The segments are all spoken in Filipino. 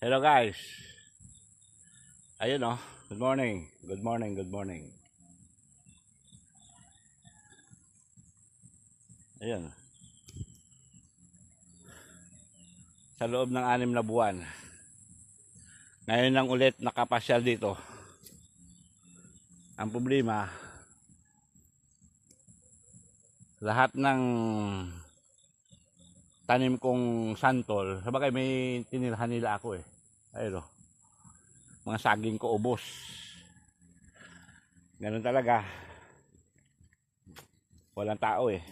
Hello guys. Ayun oh. Good morning. Good morning. Good morning. Ayun. Sa loob ng anim na buwan. Ngayon lang ulit nakapasyal dito. Ang problema, lahat ng tanim kong santol, sabagay may tinirahan nila ako eh. Ayun o. Mga saging ko ubos. Ganun talaga. Walang tao eh.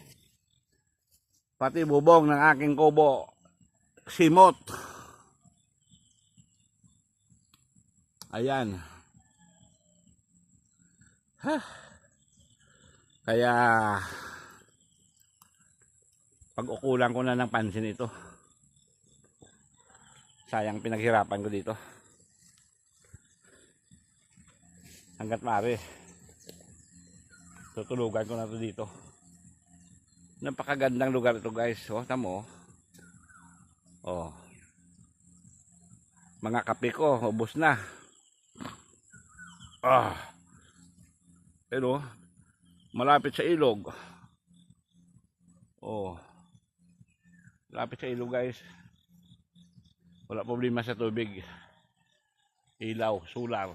Pati bubong ng aking kubo, simot. Ayan. Ha. Kaya pag-ukulan ko na ng pansin ito. Sayang pinaghirapan ko dito. Hanggat maaari. Tutulugan ko na to dito. Napakagandang lugar ito guys. Oh, tamo. Oh. Mga kape ko, ubos na. Ah. Pero malapit sa ilog. Oh. Lapit sa ilog guys. Wala problema sa tubig. Ilaw, solar.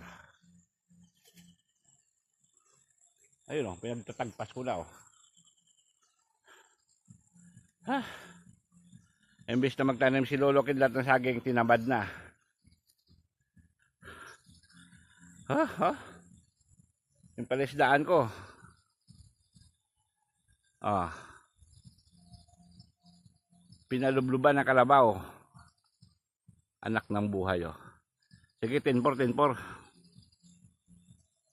Ayun oh, pinagtatagpas ko na oh. Ha? Imbis na magtanim si Lolo kidlat ng saging tinabad na. Ha? Ha? Yung palisdaan ko. Ah pinalubluban ng kalabaw. Anak ng buhay, oh. Sige, 10-4, 10-4.